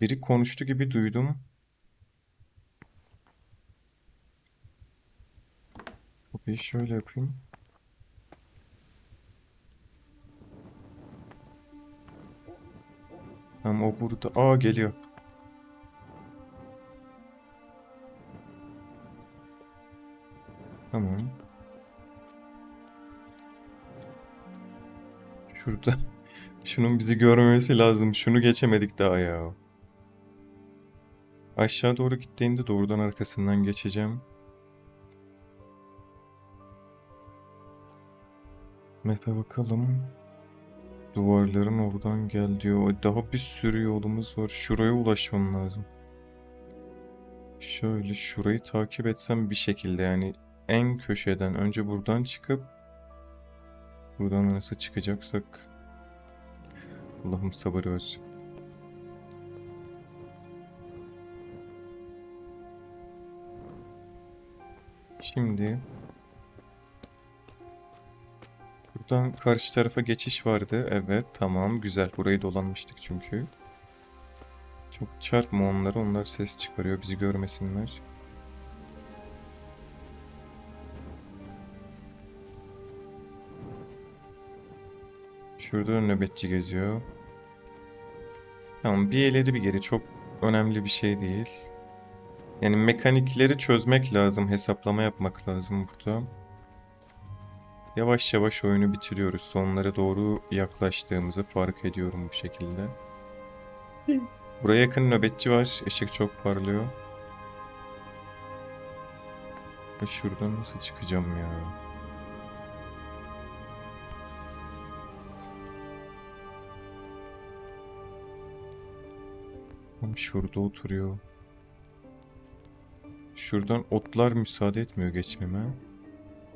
Biri konuştu gibi duydum. Kapıyı şöyle yapayım. Ama o burada. Aa geliyor. Tamam. Şurada. Şunun bizi görmemesi lazım. Şunu geçemedik daha ya. Aşağı doğru gittiğinde doğrudan arkasından geçeceğim. Map'e bakalım. Duvarların oradan gel diyor. Daha bir sürü yolumuz var. Şuraya ulaşmam lazım. Şöyle şurayı takip etsem bir şekilde yani en köşeden önce buradan çıkıp buradan nasıl çıkacaksak Allah'ım sabır ver. Şimdi buradan karşı tarafa geçiş vardı. Evet, tamam, güzel. Burayı dolanmıştık çünkü. Çok çarpma onları. Onlar ses çıkarıyor. Bizi görmesinler. Şurada nöbetçi geziyor. Tamam, bir ileri bir geri. Çok önemli bir şey değil. Yani mekanikleri çözmek lazım, hesaplama yapmak lazım burada. Yavaş yavaş oyunu bitiriyoruz. Sonlara doğru yaklaştığımızı fark ediyorum bu şekilde. Buraya yakın nöbetçi var. Işık çok parlıyor. Ya Şuradan nasıl çıkacağım ya? Şurada oturuyor. Şuradan otlar müsaade etmiyor geçmeme.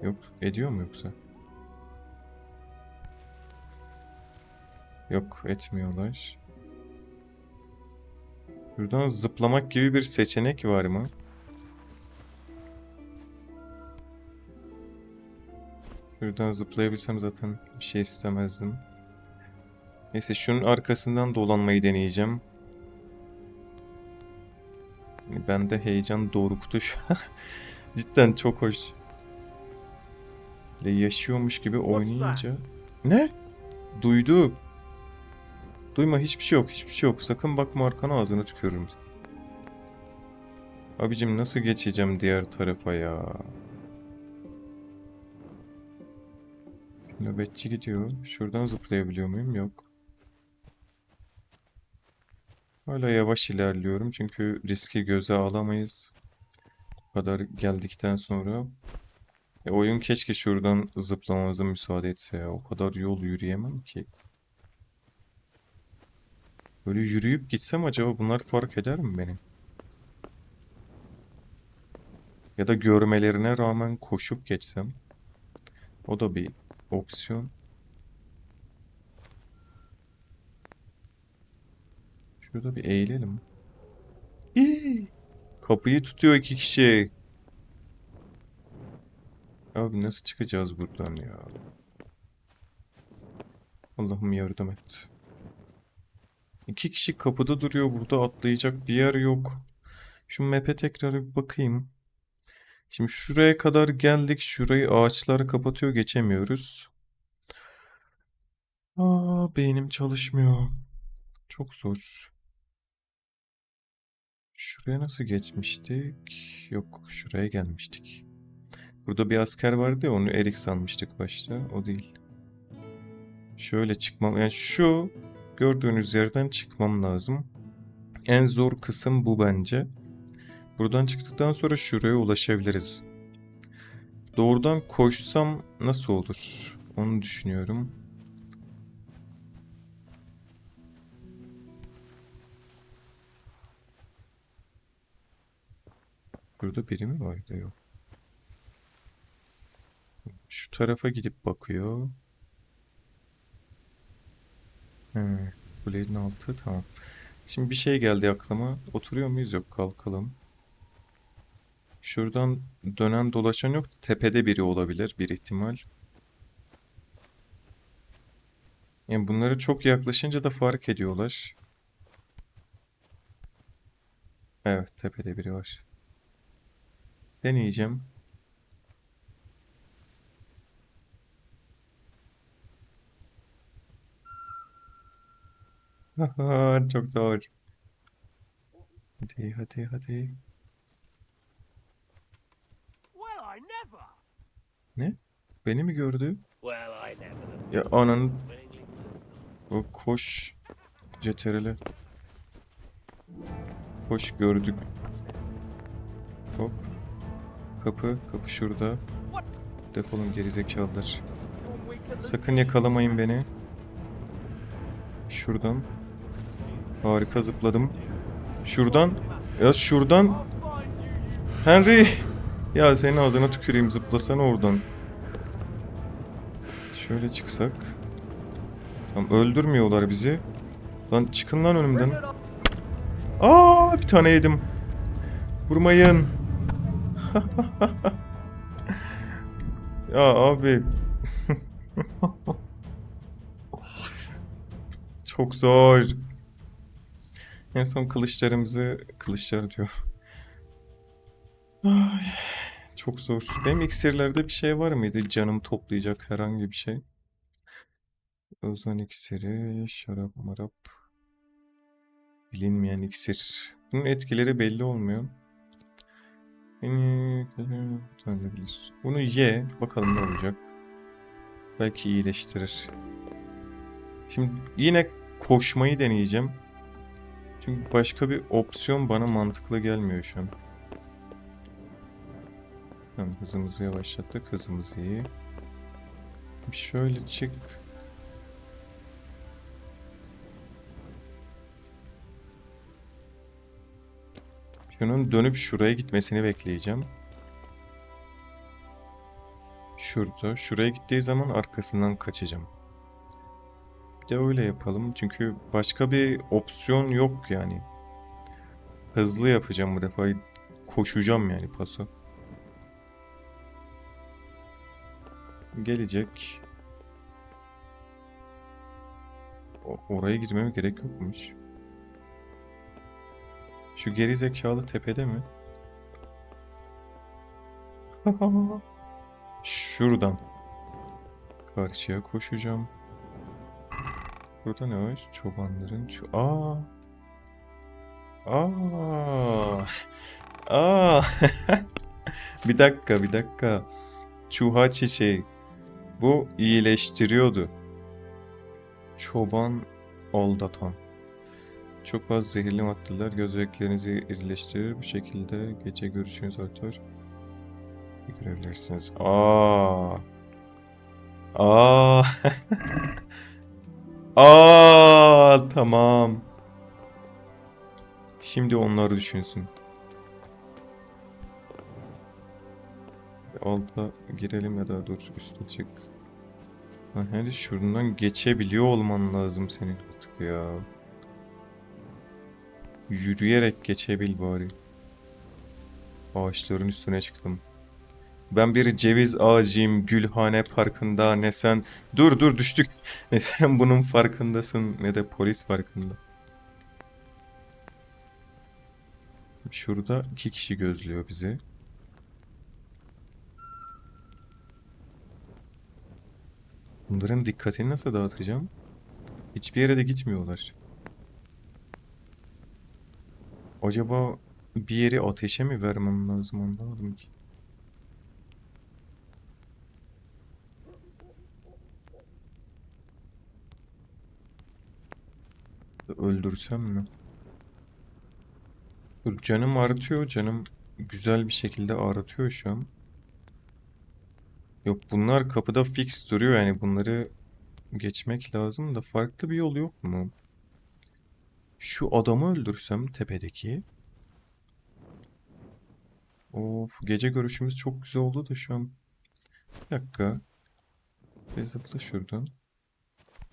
Yok, ediyor mu yoksa? Yok, etmiyorlar. Şuradan zıplamak gibi bir seçenek var mı? Şuradan zıplayabilsem zaten bir şey istemezdim. Neyse şunun arkasından dolanmayı deneyeceğim. Bende heyecan doruktu şu an. Cidden çok hoş. Böyle yaşıyormuş gibi oynayınca. Ne? Duydu. Duyma hiçbir şey yok hiçbir şey yok. Sakın bakma arkana ağzını tükürürüm. Abicim nasıl geçeceğim diğer tarafa ya? Nöbetçi gidiyor. Şuradan zıplayabiliyor muyum? Yok. Hala yavaş ilerliyorum çünkü riski göze alamayız. Bu kadar geldikten sonra. E, oyun keşke şuradan zıplamamıza müsaade etse ya. O kadar yol yürüyemem ki. Böyle yürüyüp gitsem acaba bunlar fark eder mi beni? Ya da görmelerine rağmen koşup geçsem. O da bir opsiyon. Şurada bir eğilelim. Hii! Kapıyı tutuyor iki kişi. Abi nasıl çıkacağız buradan ya? Allah'ım yardım et. İki kişi kapıda duruyor. Burada atlayacak bir yer yok. Şu map'e tekrar bir bakayım. Şimdi şuraya kadar geldik. Şurayı ağaçlar kapatıyor. Geçemiyoruz. Aa, beynim çalışmıyor. Çok zor. Şuraya nasıl geçmiştik? Yok, şuraya gelmiştik. Burada bir asker vardı ya, onu Erik sanmıştık başta. O değil. Şöyle çıkmam, yani şu gördüğünüz yerden çıkmam lazım. En zor kısım bu bence. Buradan çıktıktan sonra şuraya ulaşabiliriz. Doğrudan koşsam nasıl olur? Onu düşünüyorum. Burada biri mi vardı? Yok. Şu tarafa gidip bakıyor. He, kulenin altı tamam. Şimdi bir şey geldi aklıma. Oturuyor muyuz? Yok kalkalım. Şuradan dönen dolaşan yok. Tepede biri olabilir bir ihtimal. Yani bunları çok yaklaşınca da fark ediyorlar. Evet tepede biri var. Deneyeceğim. Çok zor. Hadi hadi hadi. Ne? Beni mi gördü? Ya listen. o koş CTRL'e. Koş gördük. Hop. Kapı, kapı şurada. Defolun gerizekalılar. Sakın yakalamayın beni. Şuradan. Harika zıpladım. Şuradan. Ya şuradan. Henry. Ya senin ağzına tüküreyim zıplasana oradan. Şöyle çıksak. Tamam öldürmüyorlar bizi. Lan çıkın lan önümden. Aa bir tane yedim. Vurmayın. Ya abi. Çok zor. En son kılıçlarımızı... Kılıçlar diyor. Ay, çok zor. Benim iksirlerde bir şey var mıydı? Canım toplayacak herhangi bir şey. Ozan iksiri, şarap marap. Bilinmeyen iksir. Bunun etkileri belli olmuyor. Beni tanıyabilir. Bunu ye. Bakalım ne olacak. Belki iyileştirir. Şimdi yine koşmayı deneyeceğim. Çünkü başka bir opsiyon bana mantıklı gelmiyor şu an. Tamam hızımızı yavaşlattık. Hızımız iyi. Şöyle çık. Şunun dönüp şuraya gitmesini bekleyeceğim. Şurada. Şuraya gittiği zaman arkasından kaçacağım. Bir de öyle yapalım. Çünkü başka bir opsiyon yok yani. Hızlı yapacağım bu defa. Koşacağım yani paso. Gelecek. O- oraya girmeme gerek yokmuş. Şu geri zekalı tepede mi? Şuradan. Karşıya koşacağım. Burada ne var? Çobanların şu... Aa! Aa! Aa! bir dakika, bir dakika. Çuha çiçeği. Bu iyileştiriyordu. Çoban aldatan. Çok az zehirli maddeler gözlüklerinizi irileştirir. Bu şekilde gece görüşünüz artar. Görebilirsiniz. Aa. Aa. Aa, tamam. Şimdi onlar düşünsün. Alta girelim ya da dur üste çık. Lan her şuradan geçebiliyor olman lazım senin artık ya. Yürüyerek geçebil bari. Ağaçların üstüne çıktım. Ben bir ceviz ağacıyım Gülhane Parkı'nda ne sen... Dur dur düştük. Ne sen bunun farkındasın ne de polis farkında. Şurada iki kişi gözlüyor bizi. Bunların dikkatini nasıl dağıtacağım? Hiçbir yere de gitmiyorlar. Acaba bir yeri ateşe mi vermem lazım anlamadım ki. Öldürsem mi? Dur canım artıyor. Canım güzel bir şekilde aratıyor şu an. Yok bunlar kapıda fix duruyor yani bunları geçmek lazım da farklı bir yol yok mu? Şu adamı öldürsem tepedeki. Of gece görüşümüz çok güzel oldu da şu an. Bir dakika. Bir zıpla şuradan.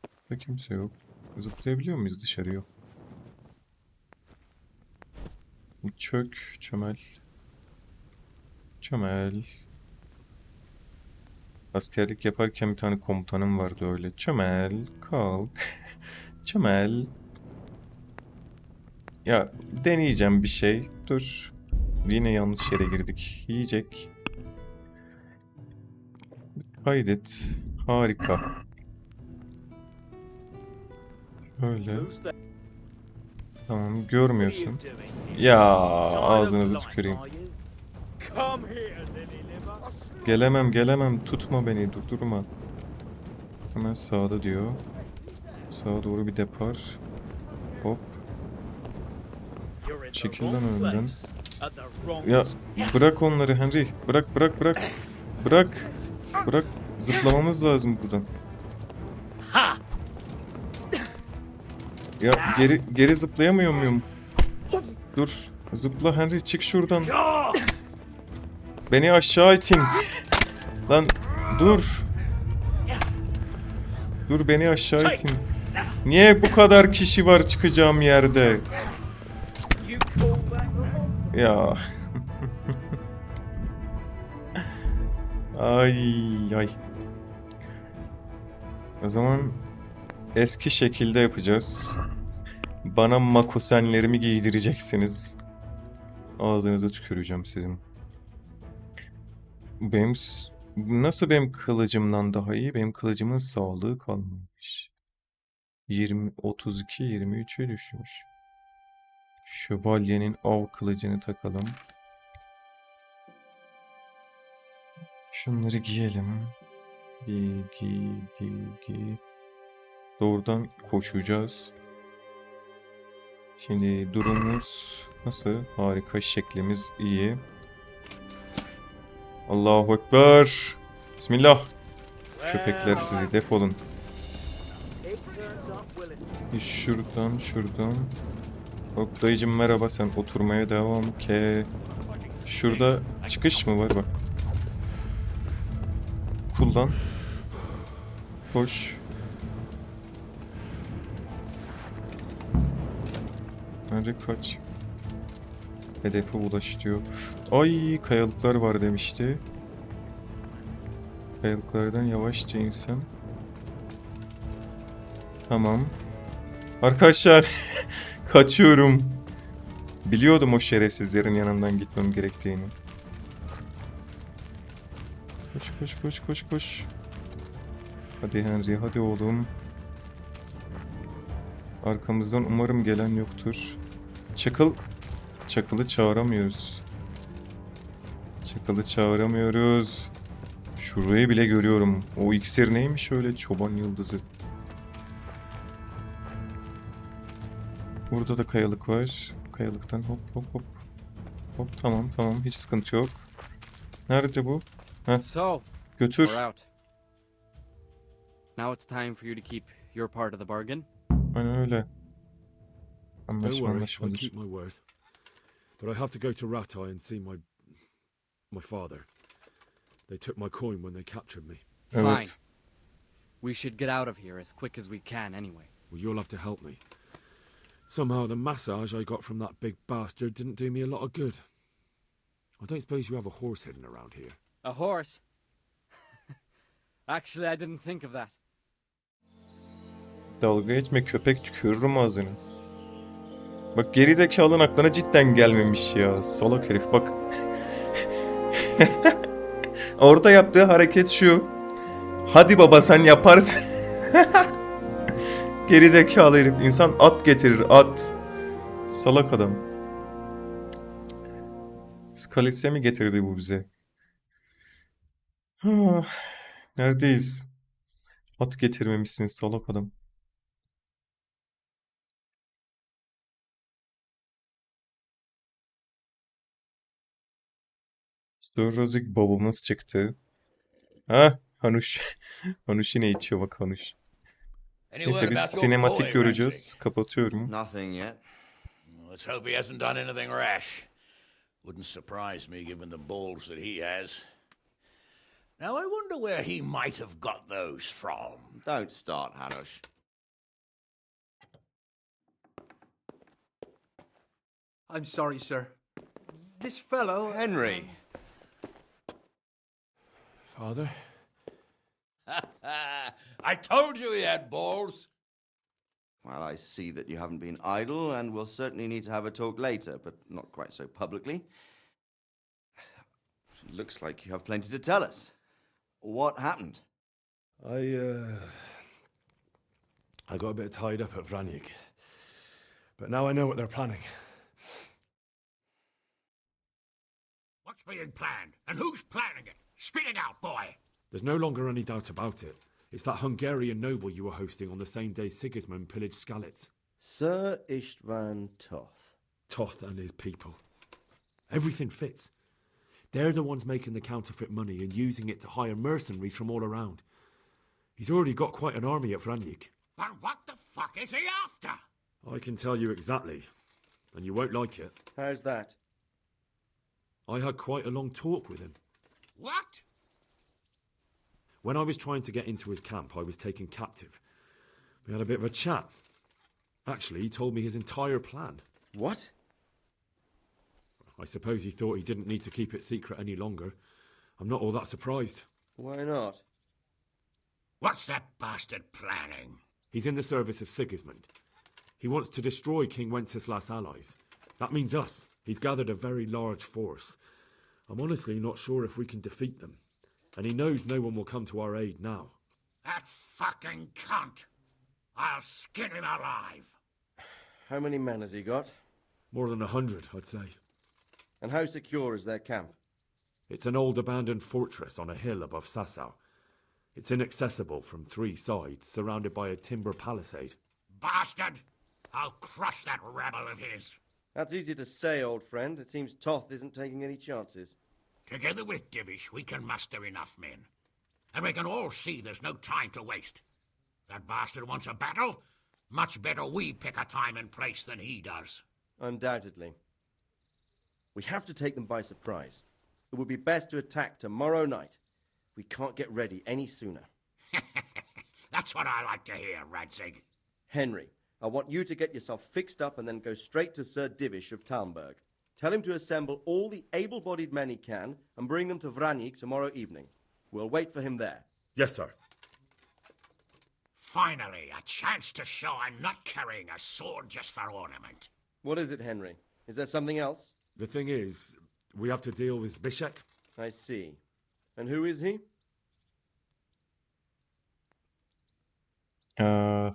Burada kimse yok. Zıplayabiliyor muyuz dışarıya? Çök, çömel. Çömel. Askerlik yaparken bir tane komutanım vardı öyle. Çömel, kalk. Çömel. Ya deneyeceğim bir şey. Dur. Yine yanlış yere girdik. Yiyecek. Kaydet. Harika. Öyle. Tamam görmüyorsun. Ya ağzınızı tüküreyim. Gelemem gelemem tutma beni durdurma. Hemen sağda diyor. Sağa doğru bir depar. Hop. Çekil lan önümden. Ya bırak onları Henry. Bırak bırak bırak. Bırak. Bırak. Zıplamamız lazım buradan. Ya geri geri zıplayamıyor muyum? Dur. Zıpla Henry çık şuradan. Beni aşağı itin. Lan dur. Dur beni aşağı itin. Niye bu kadar kişi var çıkacağım yerde? Ya. ay ay. O zaman eski şekilde yapacağız. Bana makosenlerimi giydireceksiniz. Ağzınıza tüküreceğim sizin. Benim nasıl benim kılıcımdan daha iyi? Benim kılıcımın sağlığı kalmamış. 20 32 23'e düşmüş. Şövalyenin av kılıcını takalım. Şunları giyelim. Giy, giy, giy, giy. Doğrudan koşacağız. Şimdi durumumuz nasıl? Harika şeklimiz iyi. Allahu Ekber. Bismillah. Köpekler sizi defolun. Şuradan şuradan. Hop dayıcım merhaba sen oturmaya devam ke. Şurada çıkış mı var bak. Kullan. Koş. Nerede kaç? Hedefe ulaş diyor. Ay kayalıklar var demişti. Kayalıklardan yavaşça insen. Tamam. Arkadaşlar kaçıyorum. Biliyordum o şerefsizlerin yanından gitmem gerektiğini. Koş koş koş koş koş. Hadi Henry hadi oğlum. Arkamızdan umarım gelen yoktur. Çakıl Çakıl'ı çağıramıyoruz. Çakıl'ı çağıramıyoruz. Şurayı bile görüyorum. O iksir neymiş öyle çoban yıldızı. Burada da kayalık var. Kayalıktan hop hop hop. Hop tamam tamam hiç sıkıntı yok. Nerede bu? So, Götür. we're out. Now it's time for you to keep your part of the bargain. Aynen öyle. Don't Anlaşma worry, I'll anlaşmadır. keep my word. But I have to go to Ratai and see my my father. They took my coin when they captured me. Evet. We should get out of here as quick as we can anyway. Well, you'll have to help me. Somehow the massage I got from that big bastard didn't do me a lot of good. I don't suppose you have a horse hidden around here. A horse? Actually, I didn't think of that. Dalga geçme köpek tükürürüm ağzını. Bak gerizekalının aklına cidden gelmemiş ya. Salak herif bak. Orada yaptığı hareket şu. Hadi baba sen yaparsın. Gerizekalı herif. İnsan at getirir at. Salak adam. Skalis'e mi getirdi bu bize? Neredeyiz? At getirmemişsin salak adam. Sörrazik babamız çıktı. Ha, Hanuş. Hanuş yine içiyor bak Hanuş. Any Neyse word biz about your sinematik göreceğiz. Kapatıyorum. Nothing yet. Let's hope he hasn't done anything rash. Wouldn't surprise me given the balls that he has. Now I wonder where he might have got those from. Don't start, Hanush. I'm sorry, sir. This fellow. Henry. Father? I told you he had balls. Well, I see that you haven't been idle, and we'll certainly need to have a talk later, but not quite so publicly. It looks like you have plenty to tell us. What happened? I, uh. I got a bit tied up at Vranyik. But now I know what they're planning. What's being planned? And who's planning it? Spit it out, boy! There's no longer any doubt about it. It's that Hungarian noble you were hosting on the same day Sigismund pillaged Skalitz. Sir Istvan Toth. Toth and his people. Everything fits. They're the ones making the counterfeit money and using it to hire mercenaries from all around. He's already got quite an army at Vranyik. But what the fuck is he after? I can tell you exactly, and you won't like it. How's that? I had quite a long talk with him. What? When I was trying to get into his camp, I was taken captive. We had a bit of a chat. Actually, he told me his entire plan. What? I suppose he thought he didn't need to keep it secret any longer. I'm not all that surprised. Why not? What's that bastard planning? He's in the service of Sigismund. He wants to destroy King Wenceslas' allies. That means us. He's gathered a very large force. I'm honestly not sure if we can defeat them. And he knows no one will come to our aid now. That fucking cunt! I'll skin him alive! How many men has he got? More than a hundred, I'd say. And how secure is their camp? It's an old abandoned fortress on a hill above Sasau. It's inaccessible from three sides, surrounded by a timber palisade. Bastard! I'll crush that rebel of his! That's easy to say, old friend. It seems Toth isn't taking any chances. Together with Divish, we can muster enough men. And we can all see there's no time to waste. That bastard wants a battle. Much better we pick a time and place than he does. Undoubtedly. We have to take them by surprise. It would be best to attack tomorrow night. We can't get ready any sooner. That's what I like to hear, Radzig. Henry, I want you to get yourself fixed up and then go straight to Sir Divish of Talmberg. Tell him to assemble all the able bodied men he can and bring them to Vranyik tomorrow evening. We'll wait for him there. Yes, sir. Finally, a chance to show I'm not carrying a sword just for ornament. What is it, Henry? Is there something else? The thing is, we have to deal with Bishek. I see. And who is he? Ee,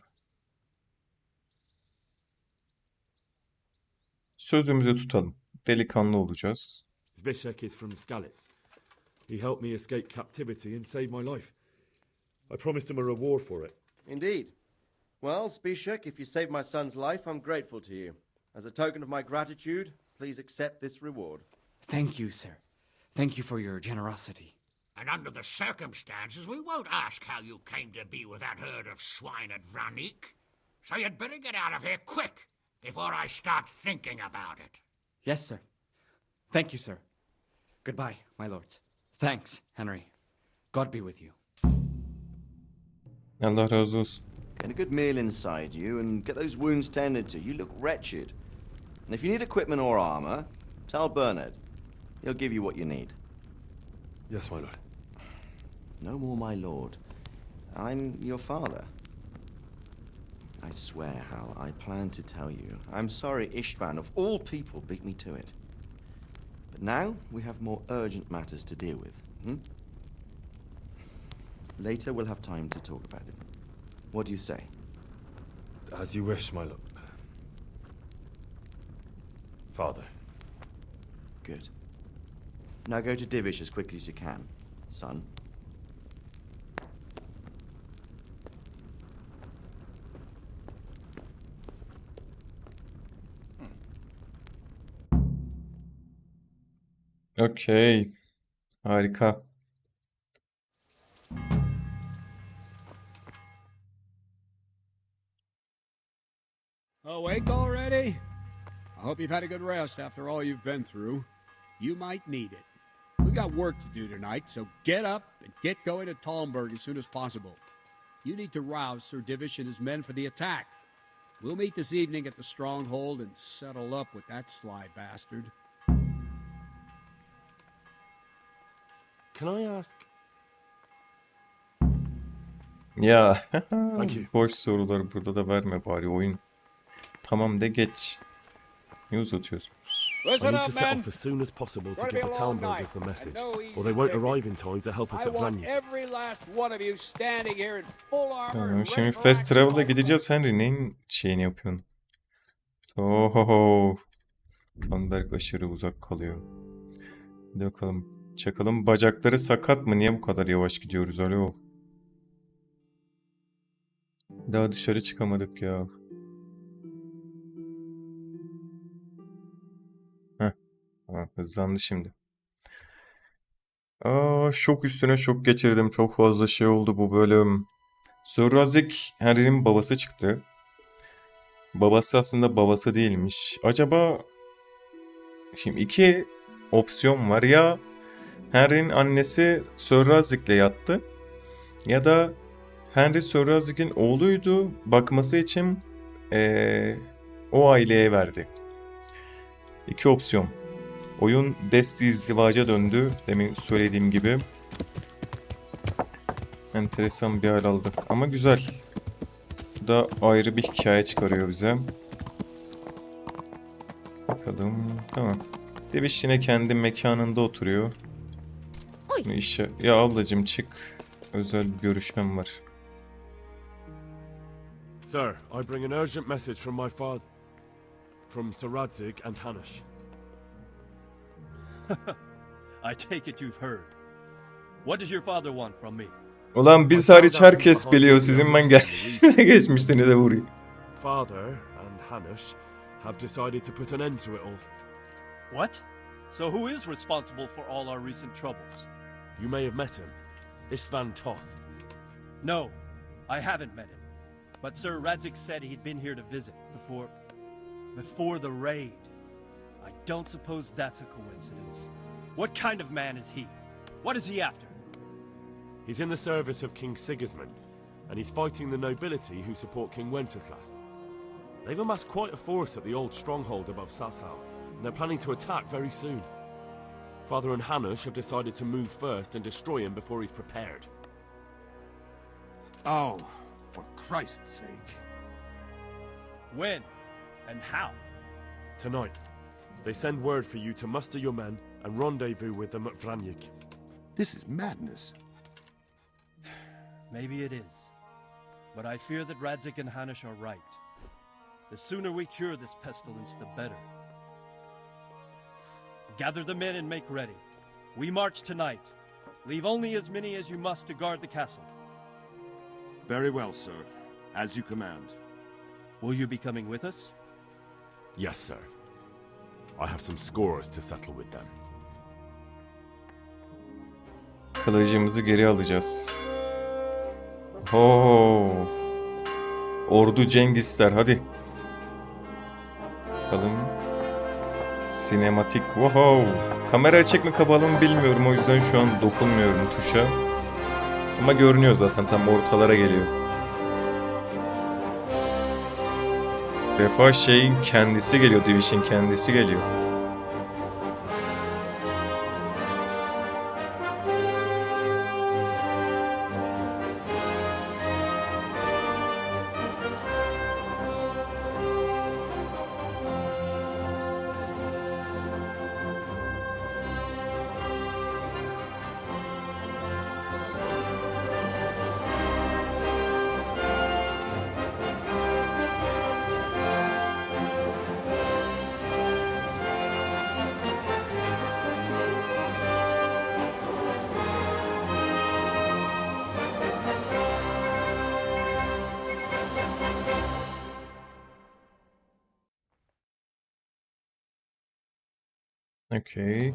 sözümüzü tutalım. Delikanlı olacağız. Zbishek is from Skalitz. He helped me escape captivity and saved my life. I promised him a reward for it. Indeed. Well, Spishek, if you saved my son's life, I'm grateful to you. As a token of my gratitude, please accept this reward. Thank you, sir. Thank you for your generosity. And under the circumstances, we won't ask how you came to be with that herd of swine at Vranik. So you'd better get out of here quick before I start thinking about it. Yes, sir. Thank you, sir. Goodbye, my lords. Thanks, Henry. God be with you. Allah razı olsun. Get a good meal inside you and get those wounds tended to. You look wretched. And if you need equipment or armor, tell Bernard. He'll give you what you need. Yes, my lord. No more, my lord. I'm your father. I swear, Hal, I plan to tell you. I'm sorry Istvan, of all people, beat me to it. But now we have more urgent matters to deal with. Hmm? Later we'll have time to talk about it. What do you say? As you wish, my lord. Father. Good. Now go to Divish as quickly as you can, son. Okey. Harika. Awake already? I hope you've had a good rest after all you've been through. You might need it. We got work to do tonight, so get up and get going to Talmberg as soon as possible. You need to rouse Sir Divish and his men for the attack. We'll meet this evening at the stronghold and settle up with that sly bastard. Can I ask? Ya Thank you. boş soruları burada da verme bari oyun. Tamam de geç. Niye uzatıyorsun? I Listen need to set off as soon as possible to Gonna give be the long Talmbergers night, the and message, no or they won't arrive in time to help us I at want Vranyik. every last one of you standing here in full armor. Tamam, and şimdi ready for Fast action. Travel'a gideceğiz. Henry neyin şeyini yapıyorsun? Ohoho. Tanberg aşırı uzak kalıyor. Hadi bakalım. Çakalın bacakları sakat mı? Niye bu kadar yavaş gidiyoruz? Alo. Daha dışarı çıkamadık ya. Heh. Hızlandı şimdi. Aa, şok üstüne şok geçirdim. Çok fazla şey oldu bu bölüm. Sörrazik Henry'nin babası çıktı. Babası aslında babası değilmiş. Acaba şimdi iki opsiyon var. Ya Henry'nin annesi Sörrazik'le yattı. Ya da Henry Sörrazik'in oğluydu. Bakması için eee, o aileye verdi. İki opsiyon. Oyun Desti izdivaca döndü. Demin söylediğim gibi. Enteresan bir hal aldı. Ama güzel. Bu da ayrı bir hikaye çıkarıyor bize. Bakalım. Tamam. Deviş yine kendi mekanında oturuyor. Bunu işe... Ya ablacım çık. Özel bir görüşmem var. Sir, I bring an urgent message from my father, from Sir Radzig and Hanush. I take it you've heard. What does your father want from me? Ulan biz hariç herkes biliyor. Sizin ben gelmişinize geçmişsiniz de vurayım. Father and Hanush have decided to put an end to it all. What? So who is responsible for all our recent troubles? You may have met him, Istvan Toth. No, I haven't met him. But Sir Radzik said he'd been here to visit before before the raid. I don't suppose that's a coincidence. What kind of man is he? What is he after? He's in the service of King Sigismund, and he's fighting the nobility who support King Wenceslas. They've amassed quite a force at the old stronghold above Sasau, and they're planning to attack very soon. Father and Hanush have decided to move first and destroy him before he's prepared. Oh, for Christ's sake. When? And how? Tonight, they send word for you to muster your men and rendezvous with them at Vranyik. This is madness. Maybe it is. But I fear that Radzik and Hanish are right. The sooner we cure this pestilence, the better. Gather the men and make ready. We march tonight. Leave only as many as you must to guard the castle. Very well, sir. As you command. Will you be coming with us? Yes, sir. I have some scores to settle with them. Kılıcımızı geri alacağız. Ho. Ordu Cengizler hadi. Bakalım. Sinematik. Wow. Kamera açık mı kapalı mı bilmiyorum. O yüzden şu an dokunmuyorum tuşa. Ama görünüyor zaten tam ortalara geliyor. Defa şeyin kendisi geliyor. Division kendisi geliyor. Okey.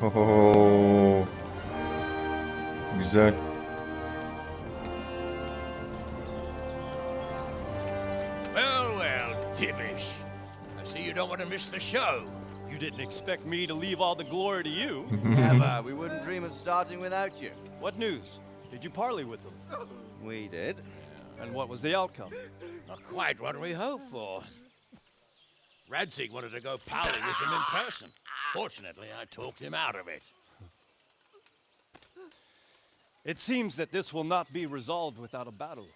Oho. Güzel. Well, well, Divish. I see you don't want to miss the show. You didn't expect me to leave all the glory to you. Never. We wouldn't dream of starting without you. what news? Did you parley with them? We did. And what was the outcome? Not quite what we hoped for. Radzig wanted to go pally with him in person. Fortunately, I talked him out of it. It seems that this will not be resolved without a battle.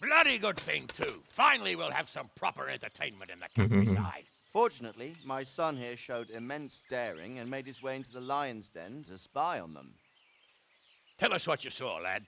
Bloody good thing, too. Finally, we'll have some proper entertainment in the countryside. Fortunately, my son here showed immense daring and made his way into the lion's den to spy on them. Tell us what you saw, lad.